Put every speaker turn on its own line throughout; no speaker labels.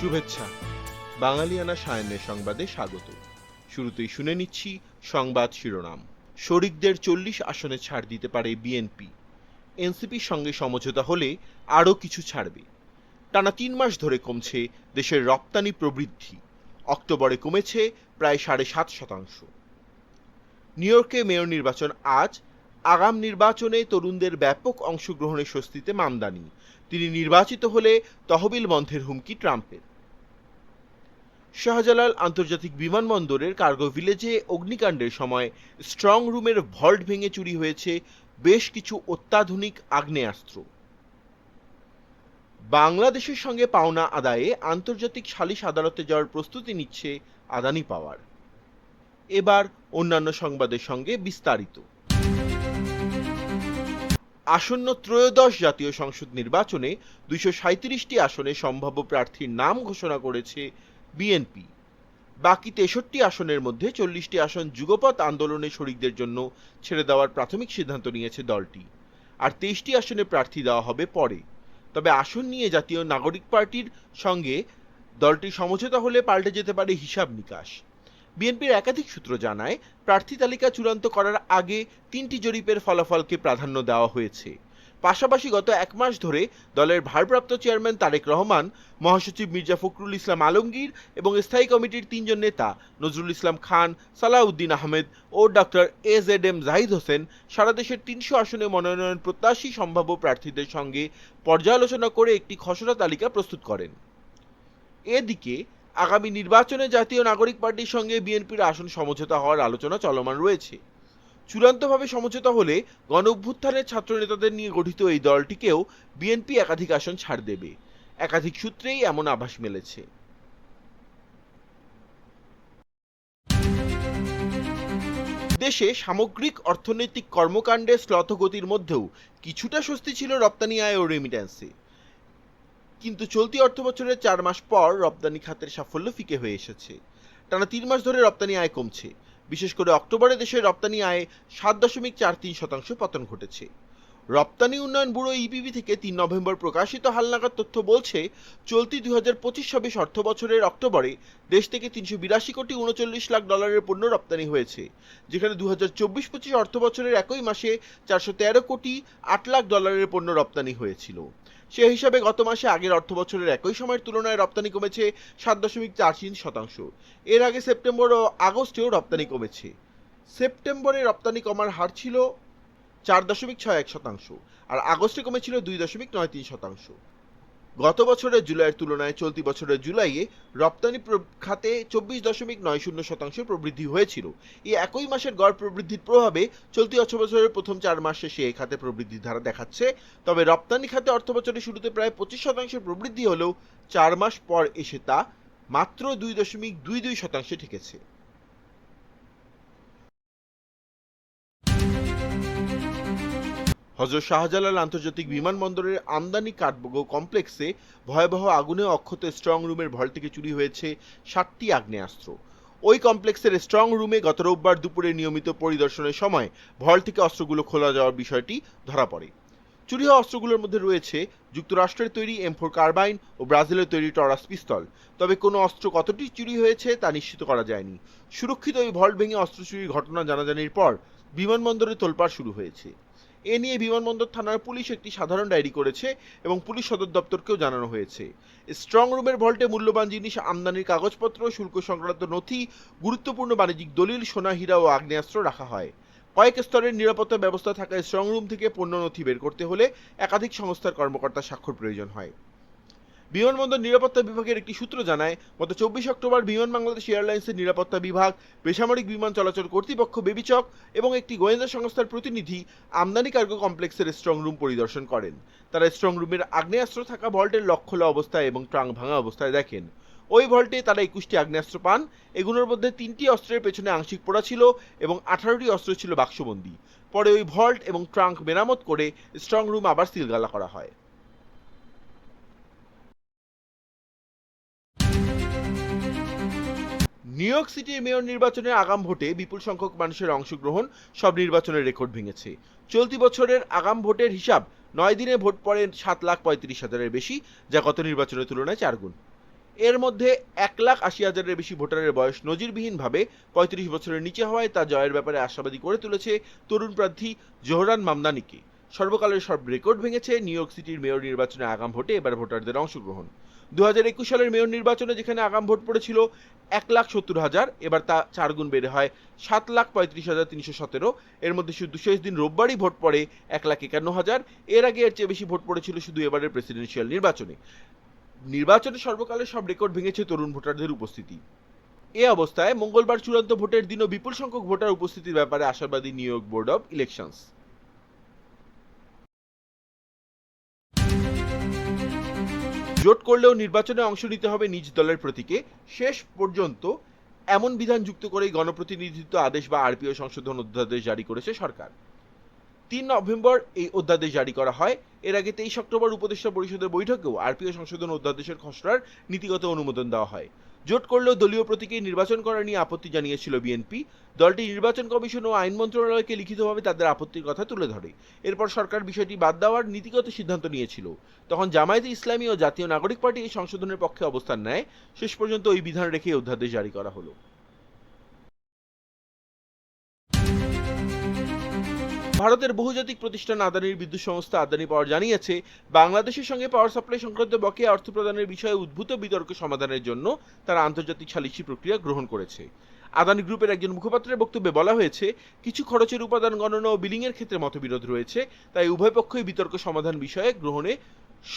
শুভেচ্ছা। বাঙালিয়ানা সায়নের সংবাদে স্বাগত। শুরুতেই শুনে নিচ্ছি সংবাদ শিরোনাম। শরিকদের চল্লিশ আসনে ছাড় দিতে পারে বিএনপি। এনসিপির সঙ্গে সমঝোতা হলে আরও কিছু ছাড়বে। টানা তিন মাস ধরে কমছে দেশের রপ্তানি প্রবৃদ্ধি। অক্টোবরে কমেছে প্রায় সাড়ে সাত শতাংশ। নিউ ইয়র্কে মেয়র নির্বাচন আজ। আগাম নির্বাচনে তরুণদের ব্যাপক অংশগ্রহণের স্বস্তিতে মামদানি। তিনি নির্বাচিত হলে তহবিল বন্ধের হুমকি ট্রাম্পের। শাহজালাল আন্তর্জাতিক বিমানবন্দরের কার্গো ভিলেজে অগ্নিকাণ্ডের সময় স্ট্রং রুমের ভল্ট ভেঙে চুরি হয়েছে বেশ কিছু অত্যাধুনিক আগ্নেয়াস্ত্র। বাংলাদেশের সঙ্গে পাওনা আদায়ে আন্তর্জাতিক সালিশ আদালতে যাওয়ার প্রস্তুতি নিচ্ছে আদানি পাওয়ার। এবার অন্যান্য সংবাদের সঙ্গে বিস্তারিত। আসন্ন ত্রয়োদশ জাতীয় সংসদ নির্বাচনে দুইশো সাঁত্রিশটি আসনে সম্ভাব্য প্রার্থীর নাম ঘোষণা করেছে বিএনপি। বাকি তেষট্টি আসনের মধ্যে চল্লিশটি আসন যুগপৎ আন্দোলনে শরিকদের জন্য ছেড়ে দেওয়ার প্রাথমিক সিদ্ধান্ত নিয়েছে দলটি। আর তেইশটি আসনে প্রার্থী দেওয়া হবে পরে। তবে আসন নিয়ে জাতীয় নাগরিক পার্টির সঙ্গে দলটি সমঝোতা হলে পাল্টে যেতে পারে হিসাব নিকাশ। বিএনপির একাধিক সূত্র জানায়, প্রার্থী তালিকা চূড়ান্ত করার আগে তিনটি জরিপের ফলাফলকে প্রাধান্য দেওয়া হয়েছে। পাশাপাশি গত এক মাস ধরে দলের ভারপ্রাপ্ত চেয়ারম্যান তারেক রহমান, মহাসচিব মির্জা ফখরুল ইসলাম আলমগীর এবং স্থায়ী কমিটির তিনজন নেতা নজরুল ইসলাম খান, সালাউদ্দিন আহমেদ ও doctor A Z M Zahid Hossain সারা দেশের তিনশো আসনে মনোনয়ন প্রত্যাশী সম্ভাব্য প্রার্থীদের সঙ্গে পর্যালোচনা করে একটি খসড়া তালিকা প্রস্তুত করেন। এদিকে, আগামী নির্বাচনে জাতীয় নাগরিক পার্টির সঙ্গে বিএনপির আসন সমঝোতা হওয়ার আলোচনা চলমান রয়েছে। চূড়ান্তভাবে সমঝোতা হলে গণ অভ্যুত্থানের ছাত্র নেতাদের নিয়ে গঠিত এই দলটিকেও বিএনপি একাধিক আসন ছাড় দেবে। একাধিক সূত্রেই এমন আভাস মিলেছে। দেশে সামগ্রিক অর্থনৈতিক কর্মকাণ্ডে শ্লথগতির মধ্যেও কিছুটা স্বস্তি ছিল রপ্তানি আয় ও রেমিট্যান্সে কিন্তু চলতি অর্থবছরের চার মাস পর রপ্তানি খাতের সাফল্য ফিকে হয়ে এসেছে। টানা তিন মাস ধরে রপ্তানি আয় কমছে। বিশেষ করে অক্টোবরে দেশের রপ্তানি আয়ে সাত দশমিক চার তিন শতাংশ পতন ঘটেছে। রপ্তানি উন্নয়ন ব্যুরো ইপিবি থেকে তিন নভেম্বর প্রকাশিত হালনাগাদ তথ্য বলছে, চলতি দুই হাজার পঁচিশ ছাব্বিশ অর্থ বছরের অক্টোবরে দেশ থেকে তিনশো বিরাশি কোটি উনচল্লিশ লাখ ডলারের পণ্য রপ্তানি হয়েছে, যেখানে দু হাজার চব্বিশ পঁচিশ অর্থ বছরের একই মাসে চারশো তেরো কোটি আট লাখ ডলারের পণ্য রপ্তানি হয়েছিল। সে হিসাবে গত মাসে আগের অর্থ বছরের একই সময়ের তুলনায় রপ্তানি কমেছে সাত দশমিক চার তিন শতাংশ। এর আগে সেপ্টেম্বর ও আগস্টেও রপ্তানি কমেছে। সেপ্টেম্বরে রপ্তানি কমার হার ছিল চার দশমিক ছয় এক শতাংশ, আর আগস্টে কমেছিল দুই দশমিক নয় তিন শতাংশ। গত বছরের জুলাইয়ের তুলনায় চলতি বছরের জুলাইয়ে রপ্তানি খাতে চব্বিশ দশমিক নয় শূন্য শতাংশ প্রবৃদ্ধি হয়েছিল। এই একই মাসের গড় প্রবৃদ্ধির প্রভাবে চলতি অর্থ বছরের প্রথম চার মাস শেষে এই খাতে প্রবৃদ্ধির ধারা দেখাচ্ছে। তবে রপ্তানি খাতে অর্থ বছরের শুরুতে প্রায় পঁচিশ শতাংশের প্রবৃদ্ধি হলেও চার মাস পর এসে তা মাত্র দুই দশমিক দুই দুই শতাংশে ঠেকেছে। হজরত শাহজালাল আন্তর্জাতিক বিমানবন্দরের আমদানি কার্গো কমপ্লেক্সে ভয়াবহ আগুনে অক্ষত স্ট্রং রুমের ভল থেকে চুরি হয়েছে সাতটি আগ্নেয়াস্ত্র। ওই কমপ্লেক্সের স্ট্রং রুমে গত রোববার দুপুরে নিয়মিত পরিদর্শনের সময় ভল থেকে অস্ত্রগুলো খোলা যাওয়ার বিষয়টি ধরা পড়ে। চুরি হওয়া অস্ত্রগুলোর মধ্যে রয়েছে যুক্তরাষ্ট্রের তৈরি এম ফোর কার্বাইন ও ব্রাজিলের তৈরি টরাস পিস্তল। তবে কোনো অস্ত্র কতটি চুরি হয়েছে তা নিশ্চিত করা যায়নি। সুরক্ষিত ওই ভল্ট ভেঙে অস্ত্র চুরির ঘটনা জানাজানির পর বিমানবন্দরে তোলপাড় শুরু হয়েছে। এ নিয়ে বিমানবন্দর থানার পুলিশ একটি সাধারণ ডায়েরি করেছে এবং পুলিশ সদর দপ্তরকেও জানানো হয়েছে। স্ট্রং রুমের ভল্টে মূল্যবান জিনিস, আমদানির কাগজপত্র, শুল্ক সংক্রান্ত নথি, গুরুত্বপূর্ণ বাণিজ্যিক দলিল, সোনা, হীরা ও আগ্নেয়াস্ত্র রাখা হয়। কয়েক স্তরের নিরাপত্তা ব্যবস্থা থাকায় স্ট্রং রুম থেকে পণ্য নথি বের করতে হলে একাধিক সংস্থার কর্মকর্তা স্বাক্ষর প্রয়োজন হয়। বিমানবন্দর নিরাপত্তা বিভাগের একটি সূত্র জানায়, গত চব্বিশ অক্টোবর বিমান বাংলাদেশ এয়ারলাইন্সের নিরাপত্তা বিভাগ বেসামরিক বিমান চলাচল কর্তৃপক্ষ বেবিচক এবং একটি গোয়েন্দা সংস্থার প্রতিনিধি আমদানি কার্গো কমপ্লেক্সের স্ট্রং রুম পরিদর্শন করেন। তারা স্ট্রং রুমের আগ্নেয়াস্ত্র থাকা ভল্টের লক খোলা অবস্থায় এবং ট্রাঙ্ক ভাঙা অবস্থায় দেখেন। ওই ভল্টে তারা একুশটি আগ্নেয়াস্ত্র পান, এগুলোর মধ্যে তিনটি অস্ত্রের পেছনে আংশিক পোড়া ছিল এবং আঠারোটি অস্ত্র ছিল বাক্সবন্দি। পরে ওই ভল্ট এবং ট্রাঙ্ক মেরামত করে স্ট্রং রুম আবার সিলগালা করা হয়। নিউ ইয়র্ক সিটির মেয়র নির্বাচনের আগাম ভোটে বিপুল সংখ্যক মানুষের অংশগ্রহণ, সব নির্বাচনের রেকর্ড ভেঙেছে। চলতি বছরের আগাম ভোটের হিসাব নয় দিনে ভোট পড়ে সাত লাখ পঁয়ত্রিশ হাজারের বেশি, যা গত নির্বাচনের তুলনায় চারগুণ এর মধ্যে এক লাখ আশি হাজারের বেশি ভোটারের বয়স নজিরবিহীনভাবে পঁয়ত্রিশ বছরের নিচে হওয়ায় তা জয়ের ব্যাপারে আশাবাদী করে তুলেছে তরুণ প্রার্থী জোহরান মামদানিকে। সর্বকালের সব রেকর্ড ভেঙেছে নিউ ইয়র্ক সিটির মেয়র নির্বাচনে আগাম ভোটে এবার ভোটারদের অংশগ্রহণ। দু সালের মেয়র নির্বাচনে যেখানে আগাম ভোট পড়েছিল এক লাখ সত্তর হাজার, এবার তা চার গুণ বেড়ে হয় সাত লাখ পঁয়ত্রিশ হাজার তিনশো সতেরো। এর মধ্যে শুধু শেষ দিন রোববারই ভোট পড়ে এক লাখ একান্ন হাজার, এর আগে এর চেয়ে বেশি ভোট পড়েছিল শুধু এবারের প্রেসিডেন্সিয়াল নির্বাচনে। নির্বাচনে সর্বকালের সব রেকর্ড ভেঙেছে তরুণ ভোটারদের উপস্থিতি। এ অবস্থায় মঙ্গলবার চূড়ান্ত ভোটের দিনও বিপুল সংখ্যক ভোটার উপস্থিতির ব্যাপারে আশাবাদী ইয়র্ক বোর্ড অব ইলেকশনস। জোট করলেও নির্বাচনে অংশ নিতে হবে নিজ দলের প্রতীকে। শেষ পর্যন্ত এমন বিধান যুক্ত করেই গণপ্রতিনিধিত্ব আদেশ বা আরপিও সংশোধন অধ্যাদেশ জারি করেছে সরকার। তিন নভেম্বর এই অধ্যাদেশ জারি করা হয়। এর আগে তেইশ অক্টোবর উপদেষ্টা পরিষদের বৈঠকেও আরপিও সংশোধন অধ্যাদেশের খসড়ার নীতিগত অনুমোদন দেওয়া হয়। জোট করলেও দলীয় প্রতীকে নির্বাচন করা নিয়ে আপত্তি জানিয়েছিল বিএনপি। দলটি নির্বাচন কমিশন ও আইন মন্ত্রণালয়কে লিখিতভাবে তাদের আপত্তির কথা তুলে ধরে। এরপর সরকার বিষয়টি বাদ দেওয়ার নীতিগত সিদ্ধান্ত নিয়েছিল। তখন জামায়াতে ইসলামী ও জাতীয় নাগরিক পার্টি এই সংশোধনের পক্ষে অবস্থান নেয়। শেষ পর্যন্ত ওই বিধান রেখে অধ্যাদেশ জারি করা হলো। ভারতের বহুজাতিক প্রতিষ্ঠান আদানির বিদ্যুৎ সংস্থা আদানি পাওয়ার জানিয়েছে, বাংলাদেশের সঙ্গে পাওয়ার সাপ্লাই সংক্রান্ত বকেয়া অর্থ প্রদানের বিষয়ে উদ্ভূত বিতর্ক সমাধানের জন্য তারা আন্তর্জাতিক সালিসি প্রক্রিয়া গ্রহণ করেছে। আদানি গ্রুপের একজন মুখপাত্রের বক্তব্যে বলা হয়েছে, কিছু খরচের উপাদান গণনা ও বিলিংয়ের ক্ষেত্রে মতবিরোধ রয়েছে, তাই উভয় পক্ষই বিতর্ক সমাধান বিষয়ে গ্রহণে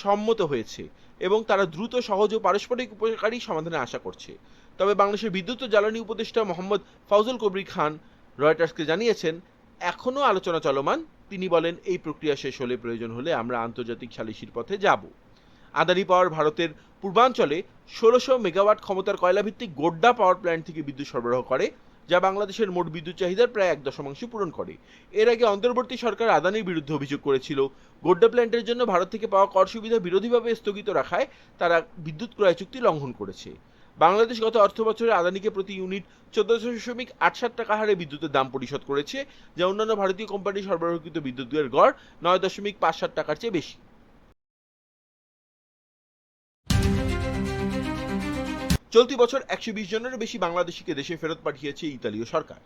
সম্মত হয়েছে এবং তারা দ্রুত, সহজ ও পারস্পরিক উপকারী সমাধানে আশা করছে। তবে বাংলাদেশের বিদ্যুৎ ও জ্বালানি উপদেষ্টা মোহাম্মদ ফাউজুল কবির খান রয়টার্সকে জানিয়েছেন এখনও আলোচনা চলমান। তিনি বলেন, এই প্রক্রিয়া শেষ হলে প্রয়োজন হলে আমরা আন্তর্জাতিক সালিসির পথে যাব। আদানি পাওয়ার ভারতের পূর্বাঞ্চলে ষোলোশো মেগাওয়াট ক্ষমতার কয়লাভিত্তিক গোড্ডা পাওয়ার প্ল্যান্ট থেকে বিদ্যুৎ সরবরাহ করে, যা বাংলাদেশের মোট বিদ্যুৎ চাহিদার প্রায় এক দশমাংশ পূরণ করে। এর আগে অন্তর্বর্তী সরকার আদানির বিরুদ্ধে অভিযোগ করেছিল, গোড্ডা প্ল্যান্টের জন্য ভারত থেকে পাওয়া কর সুবিধা বিরোধীভাবে স্থগিত রাখায় তারা বিদ্যুৎ ক্রয় চুক্তি লঙ্ঘন করেছে। বাংলাদেশ গত অর্থ বছরে আদানিকে প্রতি ইউনিট চোদ্দশো দশমিক আট সাত টাকা হারে বিদ্যুতের দাম পরিশোধ করেছে, যা অন্যান্য ভারতীয় কোম্পানি সরবরাহকৃত বিদ্যুতের গড় নয় দশমিক পাঁচ সাত টাকার চেয়ে বেশি। চলতি বছর একশো বিশ জনেরও বেশি বাংলাদেশিকে দেশে ফেরত পাঠিয়েছে ইতালীয় সরকার।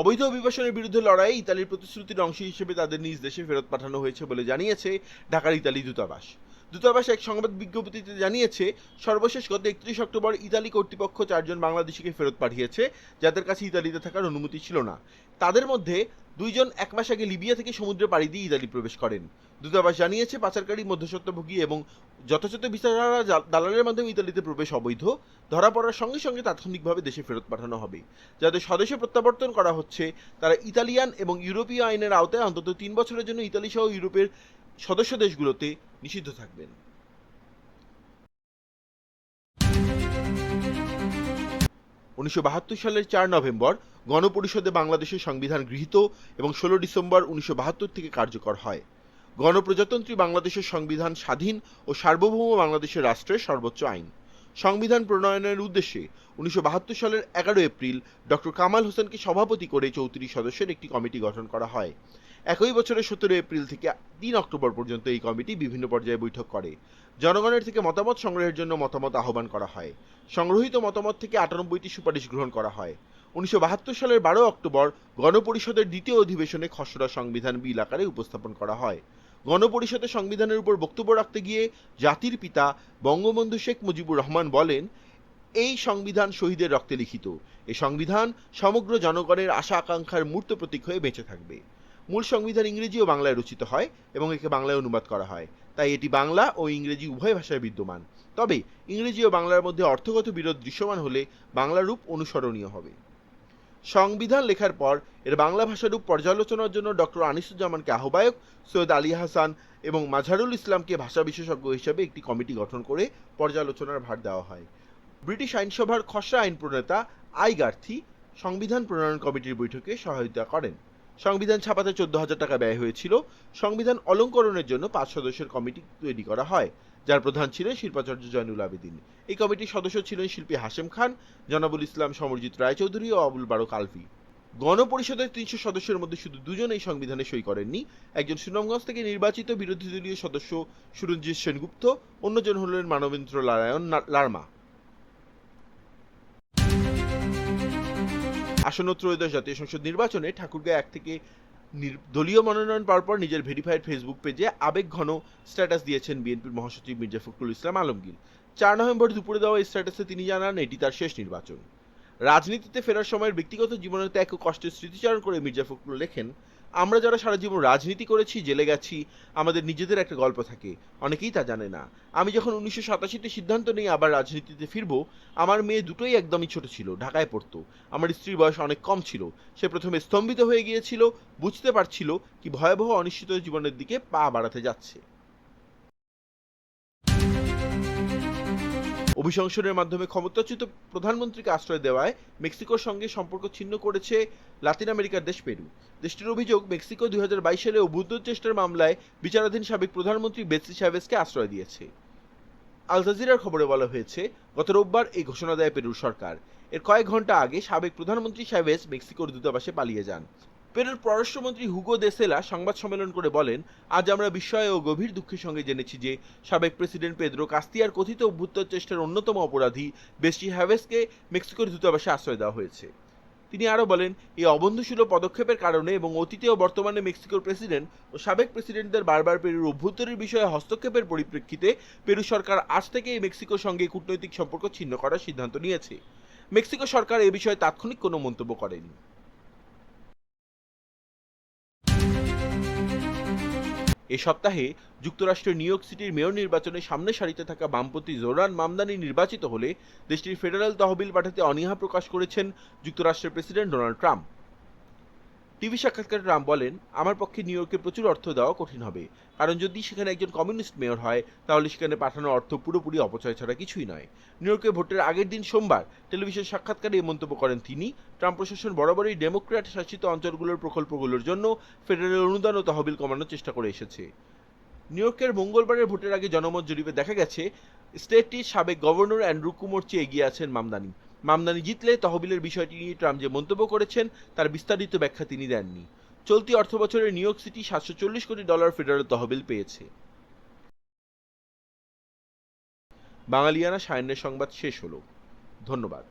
অবৈধ অভিবাসনের বিরুদ্ধে লড়াইয়ে ইতালির প্রতিশ্রুতির অংশ হিসেবে তাদের নিজ দেশে ফেরত পাঠানো হয়েছে বলে জানিয়েছে ঢাকার ইতালি দূতাবাস। দূতাবাস এক সংবাদ বিজ্ঞপ্তিতে জানিয়েছে, সর্বশেষ গত একত্রিশ অক্টোবর ইতালি কর্তৃপক্ষ চারজন বাংলাদেশিকে ফেরত পাঠিয়েছে, যাদের কাছে ইতালিতে থাকার অনুমতি ছিল না। তাদের মধ্যে দুইজন এক মাস আগে লিবিয়া থেকে সমুদ্রে পাড়ি দিয়ে ইতালি প্রবেশ করেন। দূতাবাস জানিয়েছে, পাচারকারী, মধ্যস্বত্বভোগী এবং যথাযথ বিচারা দালালের মাধ্যমে ইতালিতে প্রবেশ অবৈধ। ধরা পড়ার সঙ্গে সঙ্গে তাৎক্ষণিকভাবে দেশে ফেরত পাঠানো হবে। যাদের স্বদেশে প্রত্যাবর্তন করা হচ্ছে, তারা ইতালিয়ান এবং ইউরোপীয় আইনের আওতায় অন্তত তিন বছরের জন্য ইতালি সহ ইউরোপের সদস্য দেশগুলোতে নিষিদ্ধ থাকবেন। উনিশশো বাহাত্তর সালের চার নভেম্বর গণপরিষদে বাংলাদেশের সংবিধান গৃহীত এবং ষোলো ডিসেম্বর উনিশশো বাহাত্তর থেকে কার্যকর হয়। গণপ্রজাতন্ত্রী বাংলাদেশের সংবিধান স্বাধীন ও সার্বভৌম বাংলাদেশের রাষ্ট্রের সর্বোচ্চ আইন। সংবিধান প্রণয়নের উদ্দেশ্যে উনিশশো বাহাত্তর সালের এগারো এপ্রিল ডক্টর কামাল হোসেনকে সভাপতি করে চৌত্রিশ সদস্যের একটি কমিটি গঠন করা হয়। একই বছরের সতেরো এপ্রিল থেকে তিন অক্টোবর পর্যন্ত এই কমিটি বিভিন্ন পর্যায়ে বৈঠক করে। জনগণের থেকে মতামত সংগ্রহের জন্য মতামত আহ্বান করা হয়। সংগ্রহীত মতামত থেকে আটানব্বইটি সুপারিশ গ্রহণ করা হয়। উনিশশো বাহাত্তর সালের বারো অক্টোবর গণপরিষদের দ্বিতীয় অধিবেশনে খসড়া সংবিধান বিল আকারে উপস্থাপন করা হয়। গণপরিষদে সংবিধানের উপর বক্তব্য রাখতে গিয়ে জাতির পিতা বঙ্গবন্ধু শেখ মুজিবুর রহমান বলেন, এই সংবিধান শহীদের রক্তে লিখিত। এই সংবিধান সমগ্র জনগণের আশা আকাঙ্ক্ষার মূর্ত প্রতীক হয়ে বেঁচে থাকবে। মূল সংবিধান ইংরেজি ও বাংলায় রচিত হয় এবং একে বাংলায় অনুবাদ করা হয়। তাই এটি বাংলা ও ইংরেজি উভয় ভাষায় বিদ্যমান। তবে ইংরেজি ও বাংলার মধ্যে অর্থগত বিরোধ দৃশ্যমান হলে বাংলা রূপ অনুসরণীয় হবে। সংবিধান লেখার পর এর বাংলা ভাষারূপ পর্যালোচনার জন্য ডক্টর আনিসুজ্জামানকে আহ্বায়ক সৈয়দ আলী হাসান এবং মাঝারুল ইসলামকে ভাষা বিশেষজ্ঞ হিসেবে একটি কমিটি গঠন করে পর্যালোচনার ভার দেওয়া হয়। ব্রিটিশ আইনসভার খসড়া আইন প্রণেতা আই গার্থি সংবিধান প্রণয়ন কমিটির বৈঠকে সহায়তা করেন। সংবিধান ছাপাতে চোদ্দ হাজার টাকা ব্যয় হয়েছিল। সংবিধান অলঙ্করণের জন্য পাঁচ সদস্যের কমিটি তৈরি করা হয়, যার প্রধান ছিলেন শিল্পাচার্য জয়নুল আবেদিন। এই কমিটির সদস্য ছিলেন শিল্পী হাশেম খান, জনাবুল ইসলাম, সমরজিৎ রায়চৌধুরী ও আবুল বারক আলভি। গণপরিষদের তিনশো সদস্যের মধ্যে শুধু দুজন এই সংবিধানে সই করেননি। একজন সুনামগঞ্জ থেকে নির্বাচিত বিরোধী দলীয় সদস্য সুরঞ্জিত সেনগুপ্ত, অন্যজন হলেন মানবেন্দ্র নারায়ণ লার্মা। আসন্ন ত্রয়োদশ জাতীয় সংসদ নির্বাচনে ঠাকুরগাঁও এক থেকে দলীয় মনোনয়ন পাওয়ার পর নিজের ভেরিফাইড ফেসবুক পেজে আবেগ ঘন স্ট্যাটাস দিয়েছেন বিএনপির মহাসচিব মির্জা ফখরুল ইসলাম আলমগীর। চার নভেম্বর দুপুরে দেওয়া এই স্ট্যাটাসে তিনি জানান, এটি তার শেষ নির্বাচন। রাজনীতিতে ফেরার সময় ব্যক্তিগত জীবনের ত্যাগ ও কষ্টের স্মৃতিচারণ করে মির্জা ফখরুল লেখেন আমরা যারা সারা জীবন রাজনীতি করেছি, জেলে গেছি, আমাদের নিজেদের একটা গল্প থাকে। অনেকেই তা জানে না। আমি যখন উনিশশো সাতাশিতে সিদ্ধান্ত নিই আবার রাজনীতিতে ফিরব, আমার মেয়ে দুটোই একদমই ছোট ছিল, ঢাকায় পড়তো। আমার স্ত্রীর বয়স অনেক কম ছিল। সে প্রথমে স্তম্ভিত হয়ে গিয়েছিল, বুঝতে পারছিল কি ভয়াবহ অনিশ্চিত জীবনের দিকে পা বাড়াতে যাচ্ছে। অভিশংসনের মাধ্যমে ক্ষমতাচ্যুত প্রধানমন্ত্রীকে আশ্রয় দেওয়ায় মেক্সিকোর সঙ্গে সম্পর্ক ছিন্ন করেছে লাতিন আমেরিকার দেশ পেরু। দেশটির অভিযোগ, মেক্সিকো দুই সালে অভ্যুত্ত চেষ্টার মামলায় বিচারাধীন সাবেক প্রধানমন্ত্রী বেসি চ্যাভেজকে আশ্রয় দিয়েছে। আল জাজিরার খবরে বলা হয়েছে, গত রোববার এই ঘোষণা দেয় পেরুর সরকার। এর কয়েক ঘণ্টা আগে সাবেক প্রধানমন্ত্রী চ্যাভেজ মেক্সিকোর দূতাবাসে পালিয়ে যান। পেরুর পররাষ্ট্রমন্ত্রী হুগো দেসেলা সংবাদ সম্মেলন করে বলেন, আজ আমরা বিস্ময় ও গভীর দুঃখের সঙ্গে জেনেছি যে সাবেক প্রেসিডেন্ট পেদ্রো কাস্তিয়ার কথিত অভ্যুত্তর চেষ্টার অন্যতম অপরাধী বেস্টি হ্যাভেসকে মেক্সিকোর দূতাবাসে আশ্রয় দেওয়া হয়েছে। তিনি আরও বলেন, এই অবন্ধুসুলভ পদক্ষেপের কারণে এবং অতীতে ও বর্তমানে মেক্সিকোর প্রেসিডেন্ট ও সাবেক প্রেসিডেন্টদের বারবার পেরুর অভ্যুত্তরের বিষয়ে হস্তক্ষেপের পরিপ্রেক্ষিতে পেরু সরকার আজ থেকে এই মেক্সিকোর সঙ্গে কূটনৈতিক সম্পর্ক ছিন্ন করার সিদ্ধান্ত নিয়েছে। মেক্সিকো সরকার এ বিষয়ে তাৎক্ষণিক কোনো মন্তব্য করেনি। এ সপ্তাহে যুক্তরাষ্ট্রের নিউ ইয়র্ক সিটির মেয়র নির্বাচনে সামনে সারিতে থাকা বামপন্থী জোরান মামদানি নির্বাচিত হলে দেশটির ফেডারেল তহবিল পাঠাতে অনীহা প্রকাশ করেছেন যুক্তরাষ্ট্রের প্রেসিডেন্ট ডোনাল্ড ট্রাম্প। টিভি সাক্ষাৎকারে ট্রাম্প বলেন, আমার পক্ষে নিউ ইয়র্কে প্রচুর অর্থ দেওয়া কঠিন হবে। কারণ যদি সেখানে একজন কমিউনিস্ট মেয়র হয়, তাহলে সেখানে পাঠানো অর্থ পুরোপুরি অপচয় ছাড়া কিছুই নয়। নিউ ইয়র্কে ভোটের আগের দিন সোমবার টেলিভিশন সাক্ষাৎকারে এই মন্তব্য করেন তিনি। ট্রাম্প প্রশাসন বরাবরই ডেমোক্র্যাট শাসিত অঞ্চলগুলোর প্রকল্পগুলোর জন্য ফেডারেল অনুদান ও তহবিল কমানোর চেষ্টা করে এসেছে। নিউ ইয়র্কের মঙ্গলবারের ভোটের আগে জনমত জরিপে দেখা গেছে, স্টেটটির সাবেক গভর্নর অ্যান্ড্রু কুমোর চেয়ে এগিয়ে আছেন মামদানি। মামদানি জিতলে তহবিলের বিষয়টি নিয়ে ট্রাম্প যে মন্তব্য করেছেন, তার বিস্তারিত ব্যাখ্যা তিনি দেননি। চলতি অর্থবছরে নিউ ইয়র্ক সিটি সাতশো চল্লিশ কোটি ডলার ফেডারেল তহবিল পেয়েছে। বাঙালিয়ানা সায়নের সংবাদ শেষ হলো। ধন্যবাদ।